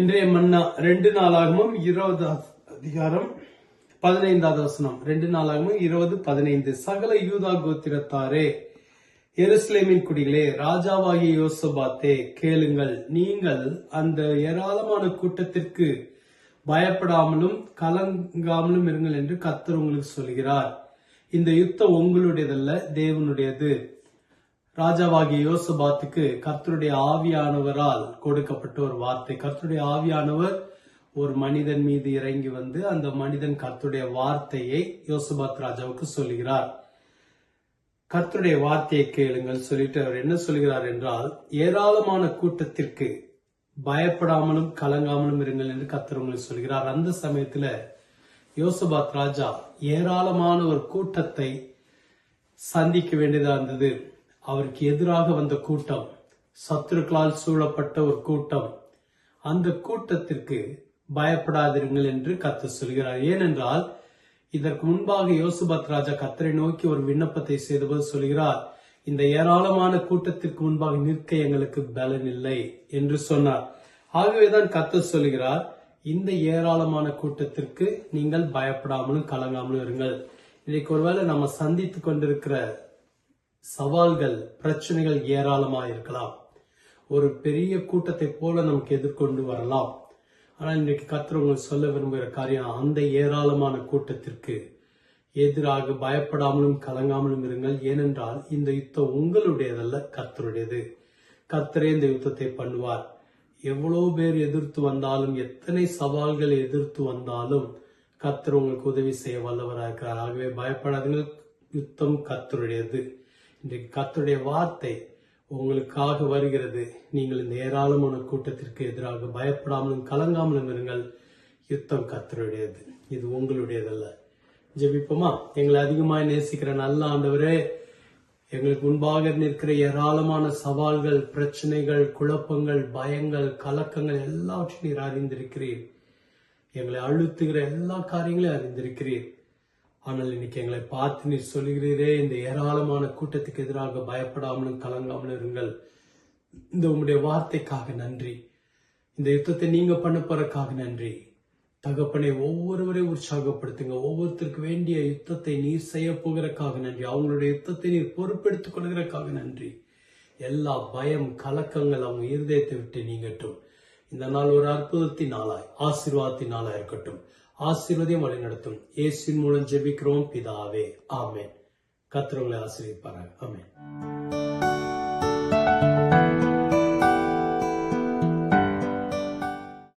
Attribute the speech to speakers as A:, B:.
A: இன்றைய மன்னா ரெண்டு நாளாகமும் இருபது அதிகாரம் பதினைந்தாவது வசனம். ரெண்டு நாளாகமும் இருபது பதினைந்து. சகல யூதா கோத்திரத்தாரே எருசலேமின் குடிகளே ராஜாவாகிய யோசபாத்தே கேளுங்கள். நீங்கள் அந்த ஏராளமான கூட்டத்திற்கு பயப்படாமலும் கலங்காமலும் இருங்கள் என்று கத்தர் உங்களுக்கு சொல்கிறார். இந்த யுத்தம் உங்களுடையதல்ல தேவனுடையது. ராஜாவாகிய யோசபாத்துக்கு கர்த்தருடைய ஆவியானவரால் கொடுக்கப்பட்ட ஒரு வார்த்தை. கர்த்தருடைய ஆவியானவர் ஒரு மனிதன் மீது இறங்கி வந்து அந்த மனிதன் கர்த்தருடைய வார்த்தையை யோசபாத் ராஜாவுக்கு சொல்கிறார் கர்த்தருடைய வார்த்தையை கேளுங்கள் சொல்லிட்டு அவர் என்ன சொல்கிறார் என்றால் ஏராளமான கூட்டத்திற்கு பயப்படாமலும் கலங்காமலும் இருங்கள் என்று கர்த்தர் உங்களுக்கு சொல்கிறார் அந்த சமயத்துல யோசபாத் ராஜா ஏராளமான ஒரு கூட்டத்தை சந்திக்க வேண்டியதா இருந்தது. அவருக்கு எதிராக வந்த கூட்டம் சத்துருக்களால் சூழப்பட்ட ஒரு கூட்டம். அந்த கூட்டத்திற்கு பயப்படாதிருங்கள் என்று கத்து சொல்கிறார். ஏனென்றால் இதற்கு முன்பாக யோசுபத் ராஜா கத்தரை நோக்கி ஒரு விண்ணப்பத்தை செய்தபோது சொல்கிறார் இந்த ஏராளமான கூட்டத்திற்கு முன்பாக நிற்க எங்களுக்கு பலன் இல்லை என்று சொன்னார். ஆகவேதான் கர்த்தர் சொல்கிறார் இந்த ஏராளமான கூட்டத்திற்கு நீங்கள் பயப்படாமலும் கலங்காமலும் இருங்கள். இன்னைக்கு ஒருவேளை நம்ம சந்தித்துக் கொண்டிருக்கிற சவால்கள் பிரச்சனைகள் ஏராளமா இருக்கலாம். ஒரு பெரிய கூட்டத்தை போல நமக்கு எதிர்கொண்டு வரலாம். ஆனால் இன்றைக்கு கத்துறவங்க உங்களுக்கு சொல்ல விரும்புகிற காரியம் அந்த ஏராளமான கூட்டத்திற்கு எதிராக பயப்படாமலும் கலங்காமலும் இருங்கள். ஏனென்றால் இந்த யுத்தம் உங்களுடையதல்ல கத்தருடையது கத்தரே இந்த யுத்தத்தை பண்ணுவார். எவ்வளோ பேர் எதிர்த்து வந்தாலும் எத்தனை சவால்கள் எதிர்த்து வந்தாலும் கத்தர் உங்களுக்கு உதவி செய்ய வல்லவராக இருக்கிறார். ஆகவே பயப்படாதீர்கள் யுத்தம் கத்தருடையது இன்றைக்கு கத்துடைய வார்த்தை உங்களுக்காக வருகிறது. நீங்கள் இந்த ஏராளமான கூட்டத்திற்கு எதிராக பயப்படாமலும் கலங்காமலும் இருங்கள். யுத்தம் கத்தருடையது இது உங்களுடையதல்ல. ஜெபிப்போமா? எங்களை அதிகமாக நேசிக்கிற நல்ல ஆண்டவரே எங்களுக்கு முன்பாக நிற்கிற ஏராளமான சவால்கள் பிரச்சனைகள் குழப்பங்கள் பயங்கள் கலக்கங்கள் எல்லாவற்றையும் நீர் அறிந்திருக்கிறீர். எங்களை அழுத்துகிற எல்லா காரியங்களையும் அறிந்திருக்கிறீர். ஆனால் இன்னைக்கு எங்களை பார்த்து நீர் சொல்லுகிறீரே இந்த ஏராளமான கூட்டத்துக்கு எதிராக பயப்படாமலும் கலங்காமலும் இருங்கள். இந்த உங்களுடைய வார்த்தைக்காக நன்றி. இந்த யுத்தத்தை நீங்க பண்ண போறக்காக நன்றி. தகப்பனை ஒவ்வொருவரையும் உற்சாகப்படுத்துங்க. ஒவ்வொருத்தருக்கு வேண்டிய யுத்தத்தை நீர் செய்ய போகிறக்காக நன்றி. அவங்களுடைய யுத்தத்தை நீர் பொறுப்பெடுத்துக் கொள்கிறக்காக நன்றி. எல்லா பயம் கலக்கங்கள் அவங்க இருதயத்தை விட்டு நீங்கட்டும். இந்த நாள் ஒரு அற்புதத்தின் நாளாய் ஆசீர்வாதத்தின் நாளாய் இருக்கட்டும். ஆசீர்வதியம் வழிநடத்தும். நடத்தும் மூலம் ஜெபிக்கிறோம் பிதாவே. ஆமேன். கத்திரவங்களை ஆசீர்வதிப்பார்கள் ஆமேன்.